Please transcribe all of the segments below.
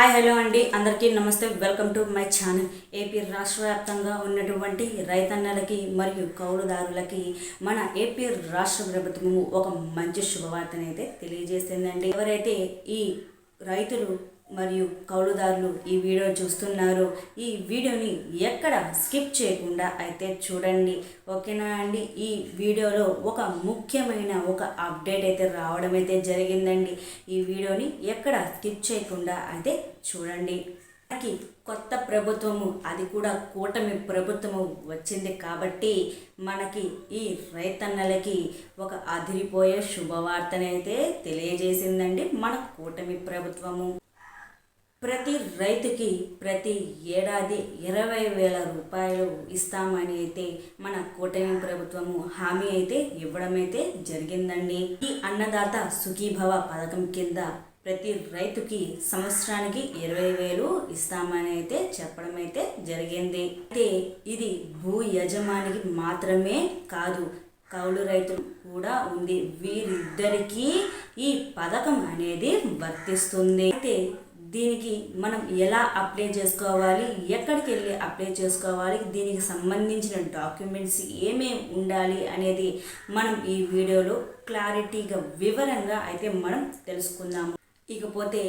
Hi hello అండి. అందరికీ నమస్తే. Welcome to my channel. AP రాష్ట్ర వ్యాప్తంగా ఉన్నటువంటి రైతన్నలకి మరియు కౌలుదారులకి మన ఏపీ రాష్ట్ర ప్రభుత్వము ఒక మంచి శుభవార్తనైతే తెలియజేసిందండి. ఎవరైతే ఈ రైతులు మరియు కౌలుదారులు ఈ వీడియో చూస్తున్నారో. ఈ వీడియోని ఎక్కడ స్కిప్ చేయకుండా అయితే చూడండి. ఓకేనా అండి? ఈ వీడియోలో ఒక ముఖ్యమైన ఒక అప్డేట్ అయితే రావడం అయితే జరిగిందండి. ఈ వీడియోని ఎక్కడ స్కిప్ చేయకుండా అయితే చూడండి. మనకి కొత్త ప్రభుత్వము అది కూడా కూటమి ప్రభుత్వము వచ్చింది కాబట్టి మనకి ఈ రైతన్నలకి ఒక అదిరిపోయే శుభవార్తనైతే తెలియజేసిందండి మన కూటమి ప్రభుత్వము. ప్రతి రైతుకి ప్రతి ఏడాది ఇరవై వేల రూపాయలు ఇస్తామని అయితే మన కూటమి ప్రభుత్వము హామీ అయితే ఇవ్వడం అయితే జరిగిందండి. ఈ అన్నదాత సుఖీభవ పథకం కింద ప్రతి రైతుకి సంవత్సరానికి ఇరవై వేలు ఇస్తామని అయితే చెప్పడం అయితే జరిగింది. అయితే ఇది భూ యజమానికి మాత్రమే కాదు కౌలు రైతులు కూడా ఉంది. వీరిద్దరికీ ఈ పథకం అనేది వర్తిస్తుంది. అయితే దీనికి మనం ఎలా అప్లై చేసుకోవాలి ఎక్కడికి వెళ్ళి అప్లై చేసుకోవాలి దీనికి సంబంధించిన డాక్యుమెంట్స్ ఏమేమి ఉండాలి అనేది మనం ఈ వీడియోలో క్లారిటీగా వివరంగా అయితే మనం తెలుసుకుందాము. ఇకపోతే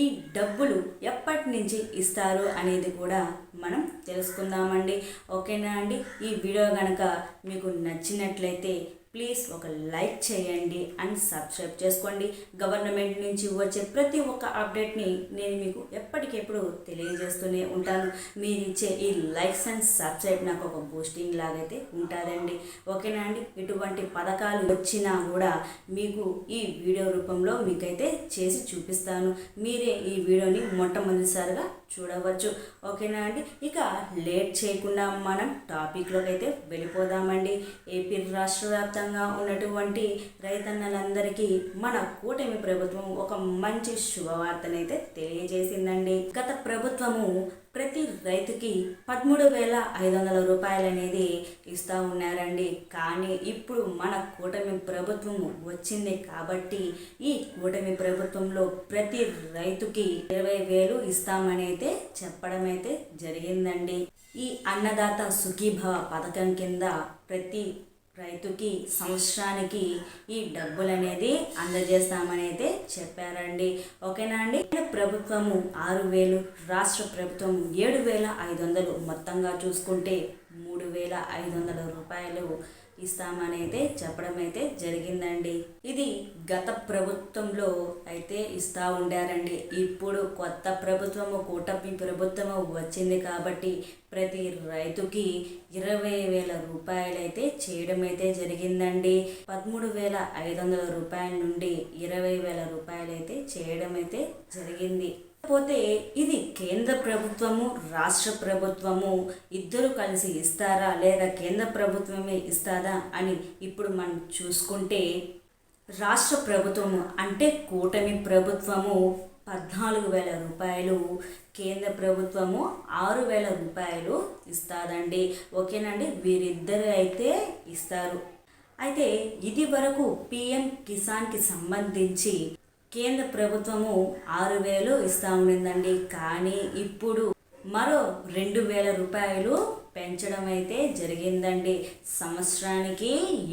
ఈ డబ్బులు ఎప్పటి నుంచి ఇస్తారు అనేది కూడా మనం తెలుసుకుందామండి. ఓకేనా అండి? ఈ వీడియో కనుక మీకు నచ్చినట్లయితే ప్లీజ్ ఒక లైక్ చేయండి అండ్ సబ్స్క్రైబ్ చేసుకోండి. గవర్నమెంట్ నుంచి వచ్చే ప్రతి ఒక్క అప్డేట్ని నేను మీకు ఎప్పటికెప్పుడు తెలియజేస్తూనే ఉంటాను. మీరు ఇచ్చే ఈ లైక్స్ అండ్ సబ్స్క్రైబ్ నాకు ఒక బూస్టింగ్ లాగైతే ఉంటుందండి. ఓకేనా అండి? ఇటువంటి పథకాలు వచ్చినా కూడా మీకు ఈ వీడియో రూపంలో మీకైతే చేసి చూపిస్తాను. మీరే ఈ వీడియోని మొట్టమొదటిసారిగా చూడవచ్చు. ఓకేనా అండి? ఇక లేట్ చేయకుండా మనం టాపిక్లోకి అయితే వెళ్ళిపోదామండి. ఏపీ రాష్ట్ర వ్యాప్తంగా ఉన్నటువంటి రైతన్నలందరికీ మన కూటమి ప్రభుత్వం ఒక మంచి శుభవార్తనైతే తెలియజేసిందండి. గత ప్రభుత్వము ప్రతి రైతుకి పదమూడు వేల ఐదు వందల రూపాయలు అనేది ఇస్తూ ఉన్నారండి. కానీ ఇప్పుడు మన కూటమి ప్రభుత్వం వచ్చింది కాబట్టి ఈ కూటమి ప్రభుత్వంలో ప్రతి రైతుకి ఇరవై వేలు ఇస్తామని అయితే చెప్పడం అయితే జరిగిందండి. ఈ అన్నదాత సుఖీభవ పథకం కింద ప్రతి రైతుకి సంవత్సరానికి ఈ డబ్బులు అనేది అందజేస్తామనైతే చెప్పారండి. ఓకేనా అండి? ప్రభుత్వము ఆరు వేలు రాష్ట్ర ప్రభుత్వం ఏడు వేల ఐదు వందలు మొత్తంగా చూసుకుంటే మూడు వేల ఐదు వందల రూపాయలు ఇస్తామని అయితే చెప్పడం అయితే జరిగిందండి. ఇది గత ప్రభుత్వంలో అయితే ఇస్తూ ఉండారండి. ఇప్పుడు కొత్త ప్రభుత్వము కూటమి ప్రభుత్వము వచ్చింది కాబట్టి ప్రతి రైతుకి ఇరవై వేల రూపాయలు అయితే చేయడం అయితే జరిగిందండి. పదమూడు వేల ఐదు వందల రూపాయల నుండి ఇరవై వేల రూపాయలు అయితే చేయడం అయితే జరిగింది. పోతే ఇది కేంద్ర ప్రభుత్వము రాష్ట్ర ప్రభుత్వము ఇద్దరు కలిసి ఇస్తారా లేదా కేంద్ర ప్రభుత్వమే ఇస్తారా అని ఇప్పుడు మనం చూసుకుంటే రాష్ట్ర ప్రభుత్వము అంటే కూటమి ప్రభుత్వము పద్నాలుగు వేల రూపాయలు కేంద్ర ప్రభుత్వము ఆరు వేల రూపాయలు ఇస్తాదండి. ఓకేనండి? వీరిద్దరు అయితే ఇస్తారు. అయితే ఇది వరకు పిఎం కిసాన్కి సంబంధించి కేంద్ర ప్రభుత్వము ఆరు వేలు ఇస్తూ ఉండిందండి. కానీ ఇప్పుడు మరో రెండు వేల రూపాయలు పెంచడం అయితే జరిగిందండి. సంవత్సరానికి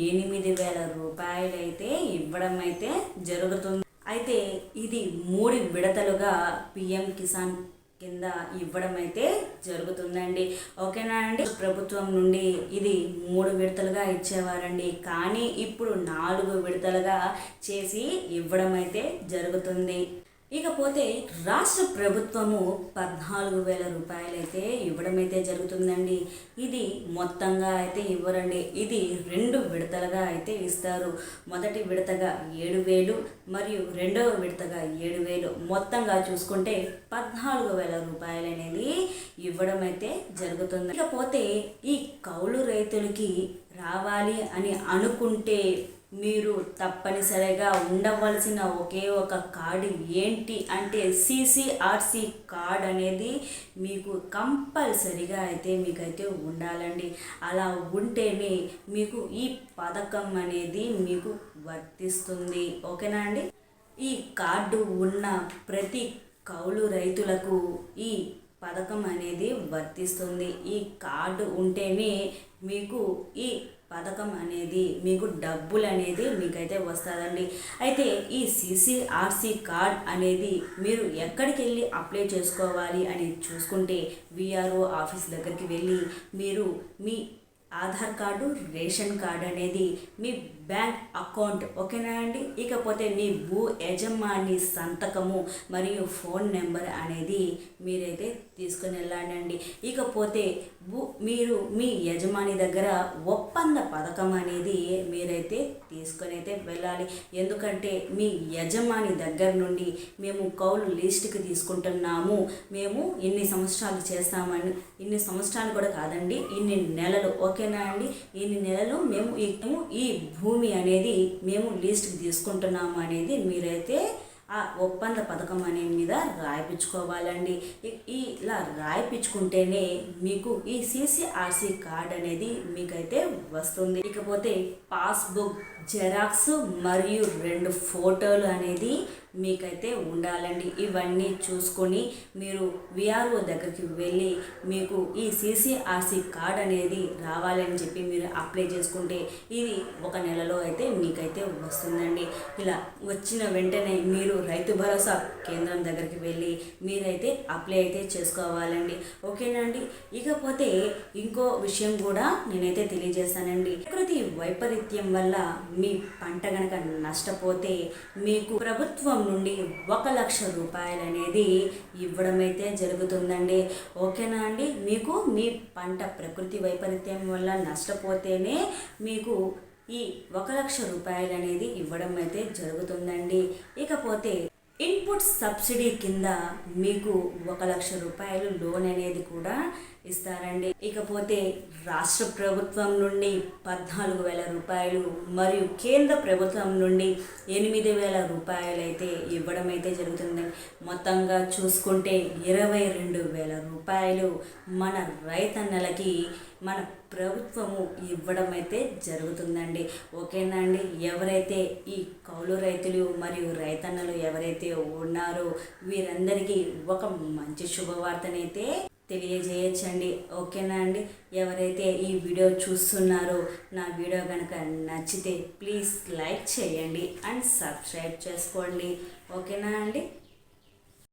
ఎనిమిది వేల రూపాయలు అయితే ఇవ్వడం అయితే జరుగుతుంది. అయితే ఇది మూడు విడతలుగా పిఎం కిసాన్ కింద ఇవ్వడం అయితే జరుగుతుందండి. ఓకేనా అండి? ప్రభుత్వం నుండి ఇది మూడు విడతలుగా ఇచ్చేవారండి. కానీ ఇప్పుడు నాలుగు విడతలుగా చేసి ఇవ్వడం అయితే జరుగుతుంది. ఇకపోతే రాష్ట్ర ప్రభుత్వము పద్నాలుగు వేల రూపాయలు అయితే జరుగుతుందండి. ఇది మొత్తంగా అయితే ఇవ్వరండి. ఇది రెండు విడతలుగా అయితే ఇస్తారు. మొదటి విడతగా ఏడు వేలు మరియు రెండవ విడతగా ఏడు వేలు. మొత్తంగా చూసుకుంటే పద్నాలుగు వేల రూపాయలు అనేది ఇవ్వడం అయితే జరుగుతుంది. ఇకపోతే ఈ కౌలు రైతులకి రావాలి అని అనుకుంటే మీరు తప్పనిసరిగా ఉండవలసిన ఒకే ఒక కార్డు ఏంటి అంటే సిసిఆర్సి కార్డ్ అనేది మీకు కంపల్సరిగా అయితే మీకైతే ఉండాలండి. అలా ఉంటేనే మీకు ఈ పథకం అనేది మీకు వర్తిస్తుంది. ఓకేనా అండి? ఈ కార్డు ఉన్న ప్రతి కౌలు రైతులకు ఈ పథకం అనేది వర్తిస్తుంది. ఈ కార్డు ఉంటేనే మీకు ఈ పథకం అనేది మీకు డబ్బులు అనేది మీకైతే వస్తుందండి. అయితే ఈ సిసిఆర్సి కార్డ్ అనేది మీరు ఎక్కడికి వెళ్ళి అప్లై చేసుకోవాలి అని చూసుకుంటే విఆర్ఓ ఆఫీస్ దగ్గరికి వెళ్ళి మీరు మీ ఆధార్ కార్డు రేషన్ కార్డు అనేది మీ బ్యాంక్ అకౌంట్ ఓకేనా అండి? ఇకపోతే మీ భూ యజమాని సంతకము మరియు ఫోన్ నెంబర్ అనేది మీరైతే తీసుకుని వెళ్ళండి. ఇకపోతే మీరు మీ యజమాని దగ్గర ఒప్పంద పథకం అనేది మీరైతే తీసుకొని అయితే వెళ్ళాలి. ఎందుకంటే మీ యజమాని దగ్గర నుండి మేము కౌలు లిస్ట్కి తీసుకుంటున్నాము. మేము ఇన్ని సంవత్సరాలు చేస్తామని ఇన్ని సంవత్సరాలు కూడా కాదండి ఇన్ని నెలలు. ఓకేనా అండి? ఇన్ని నెలలు మేము ఈ ఈ భూమి అనేది మేము లిస్ట్కి తీసుకుంటున్నాము అనేది మీరైతే ఆ ఒప్పంద పథకం అనే మీద రాయిపించుకోవాలండి ఇలా రాయిపించుకుంటేనే మీకు ఈ సిసిఆర్సి కార్డ్ అనేది మీకైతే వస్తుంది. ఇకపోతే పాస్బుక్ జెరాక్స్ మరియు రెండు ఫోటోలు అనేది మీకైతే ఉండాలండి. ఇవన్నీ చూసుకొని మీరు విఆర్ఓ దగ్గరికి వెళ్ళి మీకు ఈ సిసిఆర్సి కార్డ్ అనేది రావాలని చెప్పి మీరు అప్లై చేసుకుంటే ఇది ఒక నెలలో అయితే మీకైతే వస్తుందండి. ఇలా వచ్చిన వెంటనే మీరు రైతు భరోసా కేంద్రం దగ్గరికి వెళ్ళి మీరైతే అప్లై అయితే చేసుకోవాలండి. ఓకేనండి ఇకపోతే ఇంకో విషయం కూడా నేనైతే తెలియజేస్తానండి. ప్రకృతి వైపరీత్యం వల్ల మీ పంట గనక నష్టపోతే మీకు ప్రభుత్వం నుండి ఒక లక్ష రూపాయలు అనేది ఇవ్వడం అయితే జరుగుతుందండి. ఓకేనా అండి? మీకు మీ పంట ప్రకృతి వైపరీత్యం వల్ల నష్టపోతేనే మీకు ఈ ఒక లక్ష రూపాయలు అనేది ఇవ్వడం అయితే జరుగుతుందండి. ఇకపోతే ఇన్పుట్ సబ్సిడీ కింద మీకు ఒక లక్ష రూపాయలు లోన్ అనేది కూడా ఇస్తారండి. ఇకపోతే రాష్ట్ర ప్రభుత్వం నుండి పద్నాలుగు వేల రూపాయలు మరియు కేంద్ర ప్రభుత్వం నుండి ఎనిమిది వేల రూపాయలు అయితే ఇవ్వడం అయితే జరుగుతుంది మొత్తంగా చూసుకుంటే ఇరవై రెండు వేల రూపాయలు మన రైతన్నలకి మన ప్రభుత్వము ఇవ్వడం అయితే జరుగుతుందండి. ఓకేనా అండి? ఎవరైతే ఈ కౌలు రైతులు మరియు రైతన్నలు ఎవరైతే ఉన్నారో వీరందరికీ ఒక మంచి శుభవార్తనైతే తెలియజేయచ్చండి. ఓకేనా అండి? ఎవరైతే ఈ వీడియో చూస్తున్నారో నా వీడియో కనుక నచ్చితే ప్లీజ్ లైక్ చేయండి అండ్ సబ్స్క్రైబ్ చేసుకోండి. ఓకేనా అండి?